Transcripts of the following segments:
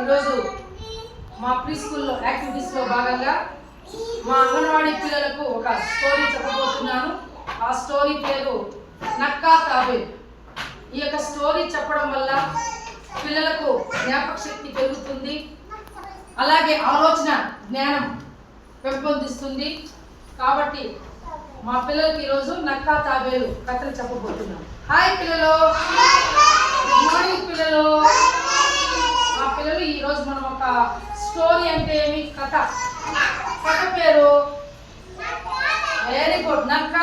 ఈరోజు మా ప్రీ స్కూల్లో యాక్టివిటీస్లో భాగంగా మా అంగన్వాడీ పిల్లలకు ఒక స్టోరీ చెప్పబోతున్నాను. ఆ స్టోరీ పేరు నక్కా తాబేలు. ఈ యొక్క స్టోరీ చెప్పడం వల్ల పిల్లలకు జ్ఞాపక శక్తి పెరుగుతుంది. అలాగే ఆలోచన జ్ఞానం పెంపొందిస్తుంది. కాబట్టి మా పిల్లలకి ఈరోజు నక్కా తాబేలు కథలు చెప్పబోతున్నాం. హాయ్ పిల్లలు. గుడ్ మార్నింగ్ పిల్లలు. స్టోరీ అంటే ఏమి? కథ. కథ పేరు వెరీ గుడ్. నక్క?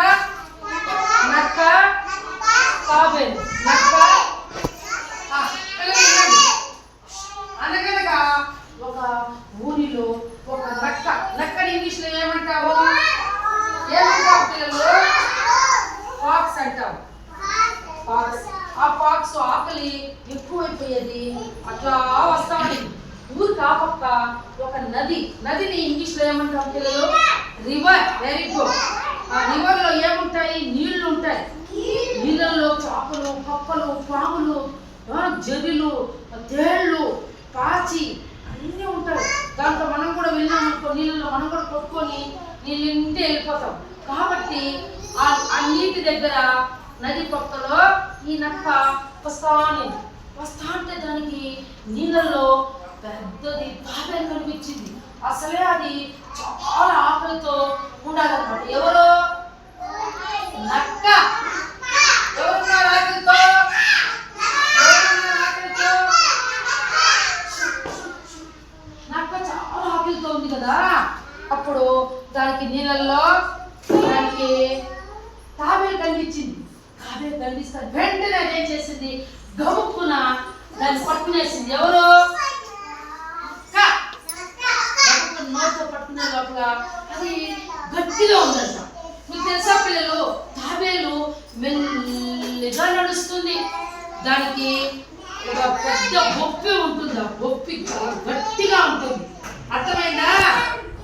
నక్క? తాబేలు నక్క? అనగనగా ఒక ఊరిలో ఒక నక్క. నక్కని ఇంగ్లీష్లో ఏమంటావు ఏమంటావు పిల్లలు? ఫాక్స్ అంటావు ఫాక్స్. ఆ ఫాక్స్ ఆకలి ఎక్కువైపోయేది. అట్లా వస్తా ఊరు కాపక్క ఒక నది. నదిని ఇంగ్లీష్లో ఏమంటాం పిల్లలు? రివర్ వెరీ గుడ్ ఆ రివర్లో ఏముంటాయి? నీళ్ళు ఉంటాయి. నీళ్ళల్లో చేపలు పప్పలు పాములు ఆ, తేళ్ళు పాచి అన్నీ ఉంటాయి. దాంట్లో మనం కూడా వెళ్ళాం అనుకో నీళ్ళలో మనం కూడా కొట్టుకొని నీళ్ళు ఇంటే వెళ్ళిపోతాం. కాబట్టి ఆ ఆ నీటి దగ్గర నది పక్కలో ఈ నక్క వస్తానే వస్తా అంటే దానికి నీళ్ళల్లో పెద్దది తాబేలు కనిపించింది. అసలే అది చాలా ఆకలితో ఉండాలన్నమాట. ఎవరు? నక్క. ఎవరున్నారు ఆకలితో? నక్క చాలా ఆకలితో ఉంది కదా. అప్పుడు దానికి నీళ్ళల్లో దానికి తాబేలు కనిపించింది. తాబేలు కనిపిస్తే వెంటనే అదేం చేసింది? గబుక్కున దాన్ని పట్టుకునేసింది. ఎవరు? పట్టుకునే అది గట్టిగా ఉందంట. మీకు తెలుసా పిల్లలు? తాబేలు మెల్లిగా నడుస్తుంది. దానికి ఒక పెద్ద బొప్పి ఉంటుంది? ఆ బొప్పి గట్టిగా ఉంటుంది. అర్థమైందా?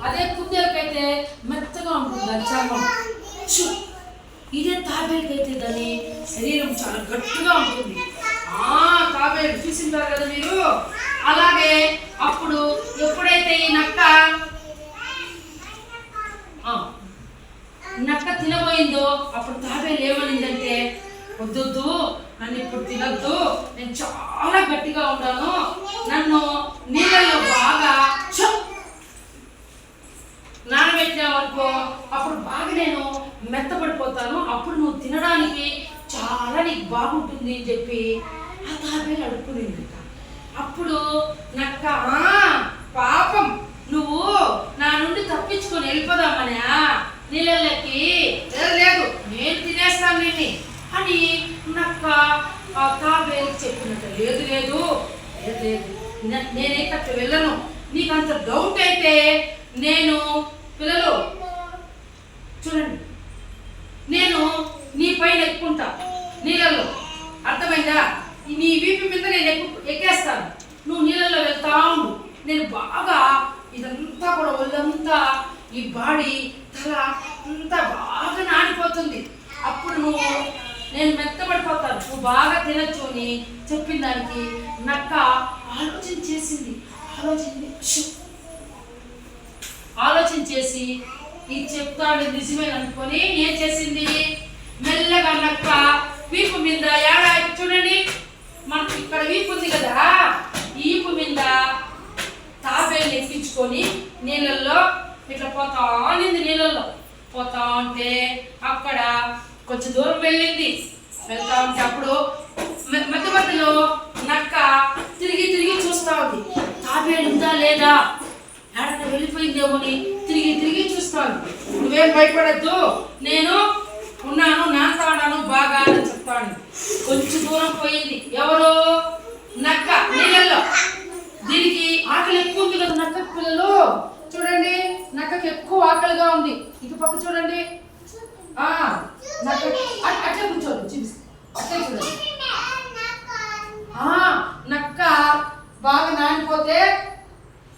అదే కుందేలకైతే మెత్తగా ఉంటుంది దాని చర్మం షు! ఇదే తాబేలుకైతే దాని శరీరం చాలా గట్టిగా ఉంటుంది. ఆ తాబేలు చూసింటారు కదా మీరు? అలాగే అప్పుడు ఎప్పుడైతే ఈ నక్క ఆ, నక్క తినబోయిందో అప్పుడు తాబేలు ఏమనిందంటే వద్దొద్దు నన్ను ఇప్పుడు తినొద్దు నేను చాలా గట్టిగా ఉన్నాను నన్ను నీళ్ళల్లో బాగా నానబెట్టినావనుకో అప్పుడు బాగా నేను మెత్తపడిపోతాను అప్పుడు నువ్వు తినడానికి చాలా నీకు బాగుంటుంది అని చెప్పి ఆ తాబేలు అడుక్కునిందట. అప్పుడు నక్క పాపం నువ్వు నా నుండి తప్పించుకొని వెళ్ళిపోదామనే నీళ్ళకి "లేదు, లేదు. నేను తినేస్తాను నిన్ని. అని నక్క ఆ తాబేలు చెప్పినట్టు లేదు లేదు లేదు లేదు. నే- నేనైతే అక్కడ వెళ్ళను. నీకు అంత డౌట్ అయితే నేను పిల్లలు చూడండి. నేను నీ పైన ఎక్కుంటా నీళ్ళల్లో. అర్థమైందా? నీ వీపు మీద నేను ఎక్కు ఎక్కేస్తాను. నువ్వు నీళ్ళల్లో వెళ్తా ఉండు. నేను బాగా ఇదంతా కూడా ఒళ్ళంతా ఈ బాడీ తల అంతా బాగా నానిపోతుంది. అప్పుడు నువ్వు నేను మెత్తబడిపోతాను. నువ్వు బాగా తినచ్చు అని చెప్పిన దానికి నక్క ఆలోచన చేసింది. ఆలోచన ఆలోచన చేసి ఇది చెప్తాడు నిజమే అనుకొని ఏం చేసింది? మెల్లగా నక్క వీపు మీద ఏడా చూడండి. మనకి ఇక్కడ వీపు ఉంది కదా ఈపు మీద తాబేలు ఎక్కించుకొని నీళ్ళల్లో పోతా నింది నీళ్ళల్లో. పోతా ఉంటే అక్కడ కొంచెం దూరం వెళ్ళింది. వెళ్తా ఉంటే అప్పుడు మె- మధ్య మధ్యలో నక్క తిరిగి తిరిగి చూస్తా ఉంది. తాబేలు ఉందా లేదా? ఎక్కడ వెళ్ళిపోయిందేమోని తిరిగి తిరిగి చూస్తాను నువ్వేం భయపడద్దు. నేను ఉన్నాను నాస్తాడాను బాగా అని చెప్తాను కొంచెం దూరం పోయింది. ఎవరు? నక్క నీళ్ళల్లో దీనికి ఆకలి ఎక్కువ ఉంది కదా నక్క పిల్లలు చూడండి నక్కకి ఎక్కువ ఆకలిగా ఉంది ఇటు పక్క చూడండి ఆ నక్క అట్- అట్లే కూర్చోండి చూపిస్తా అట్లే చూడండి ఆ నక్క లేకపోతే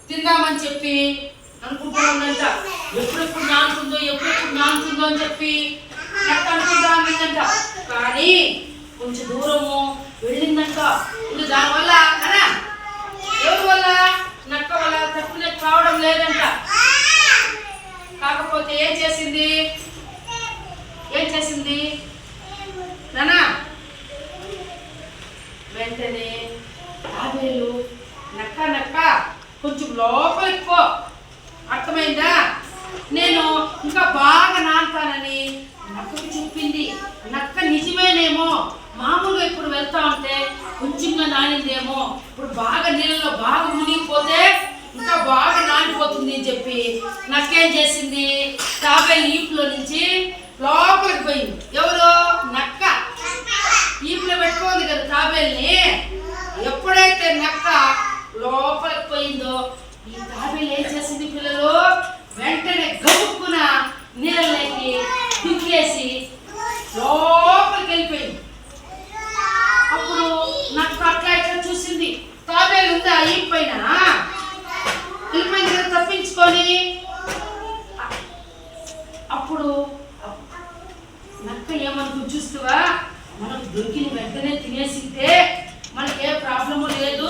తిందామని చెప్పి అనుకుంటున్నానంట. ఎప్పుడెప్పుడు నానుతుందో ఎప్పుడెప్పుడు నానుతుందో అని చెప్పి నక్క అనుకుంటా కానీ కొంచెం దూరము వెళ్ళిందంట. ఇప్పుడు దానివల్ల లోపలికి పో. అర్థమైందా? నేను ఇంకా బాగా నానుతానని నక్కకు చెప్పింది. నక్క నిజమేనేమో. మామూలుగా ఇప్పుడు వెళ్తా ఉంటే కొంచెంగా నానిందేమో. ఇప్పుడు బాగా నీళ్ళలో బాగా మునిగిపోతే ఇంకా బాగా నానిపోతుంది అని చెప్పి నక్కేం చేసింది? తాబేలు ఈపులో నుంచి లోపలికి పోయింది. ఎవరు? నక్క. ఈపులో పెట్టుకోంది కదా తాబేల్ని. ఎప్పుడైతే నక్క లోపలికి పోయిందో ఈ తాబేలు ఏం చేసింది పిల్లలు వెంటనే గబుక్కున నీళ్ళలోకి దుక్కేసి లోపలికి వెళ్ళిపోయింది అప్పుడు నక్క అట్లా ఇట్లా చూసింది తాబేలు ఉందా ఈ పైన వెళ్ళిపోయింది కదా తప్పించుకొని అప్పుడు నక్క ఏమనుకుని చూస్తావా మనకు దొరికిన వెంటనే తినేసింటే మనకి ఏ ప్రాబ్లము లేదు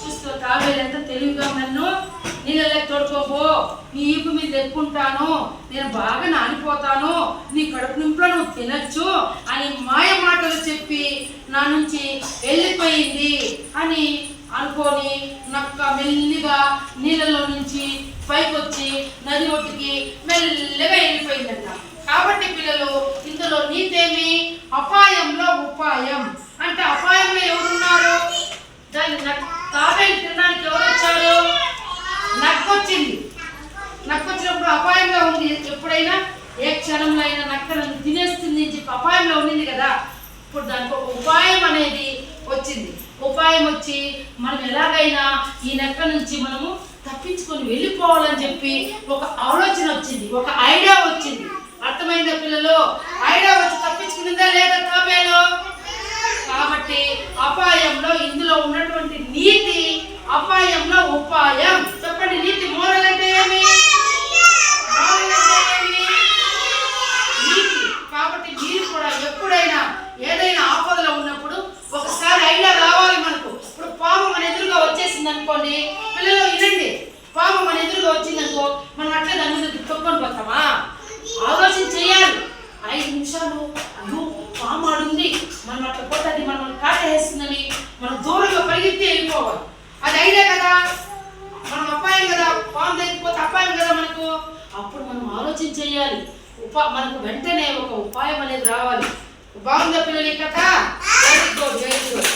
చూస్తూ తాబేలు ఎంత తెలివిగా నన్ను నీళ్ళలో తోడుకోపో నీ ఈపు నేను బాగా నానిపోతాను. నీ కడుపు నింపులో నువ్వు తినచ్చు అని మాయ మాటలు చెప్పి నా నుంచి వెళ్ళిపోయింది అని అనుకొని నక్క మెల్లిగా నీళ్ళలో నుంచి పైకి వచ్చి నది ఒడ్డుకి మెల్లగా వెళ్ళిపోయిందంట. కాబట్టి పిల్లలు ఇందులో నీతేమి అపాయంలో ఉపాయం. అంటే అపాయంలో ఎవరున్నారు దాన్ని నక్- తాబేలు తినడానికి ఎవరు వచ్చారు నక్కొచ్చింది నక్కొచ్చినప్పుడు అపాయంగా ఉంది ఎప్పుడైనా ఏ క్షణంలో అయినా నక్క నన్ను తినేస్తుంది అని చెప్పి అపాయంలో ఉండింది కదా ఇప్పుడు దానికి ఒక ఉపాయం అనేది వచ్చింది నుంచి మనం ఎలాగైనా ఈ నక్క నుంచి మనము తప్పించుకొని వెళ్ళిపోవాలని చెప్పి ఒక ఆలోచన వచ్చింది ఒక ఐడియా వచ్చింది. అర్థమైందా పిల్లలు? ఐడియా వచ్చి తప్పించుకునిందా లేదా తాబేలు? కాబట్టి అపాయంలో ఇందులో ఉన్నటువంటి నీతి అపాయంలో ఉపాయం చెప్పండి నీతి మోరల్ అంటే ఏమి మోరల్ అంటే ఏమి నీతి కాబట్టి మీరు కూడా ఎప్పుడైనా ఏదైనా ఆపదలో ఉన్నప్పుడు ఒకసారి ఐడియా రావాలి మనకు ఇప్పుడు పాము మన ఎదురుగా వచ్చేసింది అనుకోండి పిల్లలు వినండి పాము మన ఎదురుగా వచ్చింది అనుకో మనం అట్లే దాని మీద తొక్కొని పోతామా ఆలోచన చేయాలి ఐదు నిమిషాలు అయ్యో పాము ఆడుంది మనం అట్లా పోతే అది మనం కాటేస్తుందని మనం దూరంగా పరిగెత్తి అది ఐడియా కదా మనం అపాయం కదా పాము దగ్గరికి అపాయం కదా మనకు? అప్పుడు మనం ఆలోచన చేయాలి. ఉపా మనకు వెంటనే ఒక ఉపాయం అనేది రావాలి. బాగుందా పిల్లలు ఈ కథ? Very good very good